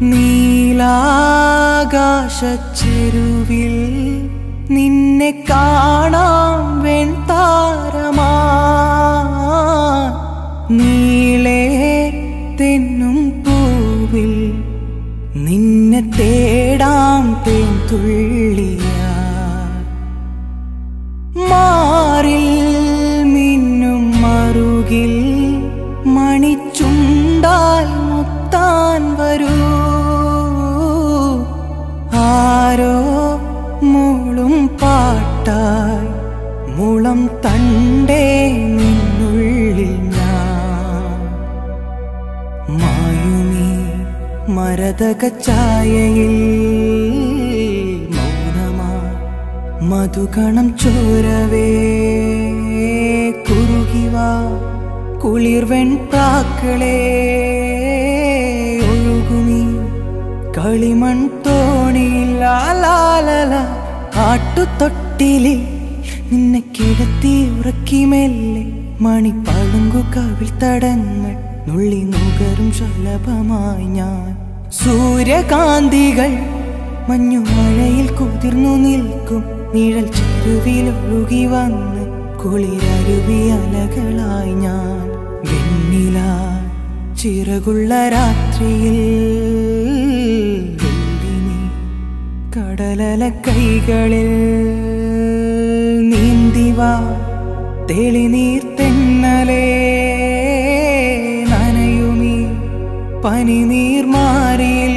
ആകാശച്ചെരുവിൽ നിന്നെ കാണാം വെൺതാരമാ. നീളേ തെന്നും പൂവിൽ നിന്നെ തേടാം തേൻതുള്ളിയാ. മാറിൽ മിന്നും മറുകിൽ മണിച്ചുണ്ടാൽ മുത്താൻ വരൂ. മൂളും പാട്ടായി മുളം തണ്ടേ നിന്നുള്ളിൽ ഞാൻ. മരതക ചായയിൽ മൗനമാ മധുഗണം ചോരവേ. കുറുകിവാ കുളിർവെൺ പ്രാക്കളേ. ഒഴുകുമീ കളിമൺ തോണിയിലാലാലല ആട്ടുതൊട്ടിലിൽ നിന്നെ കിടത്തി ഉറക്കി മെല്ലെ മണിപ്പളുങ്കു കവിൾ തടങ്ങൾ നുള്ളി നുകരും ശലഭമായി ഞാൻ. സൂര്യകാന്തികൾ മഞ്ഞുമഴയിൽ കുതിർന്നു നിൽക്കും. നിഴൽ ചെരുവിൽ ഒഴുകി വന്ന് കുളിരരുവി അലകളായി ഞാൻ. വെണ്ണില ചിറകുള്ള രാത്രിയിൽ കടലല കൈകളിൽ നീന്തിവാ തെളിനീർ തെന്നലേ നനയുമീ പനിനീർ മാറിയിൽ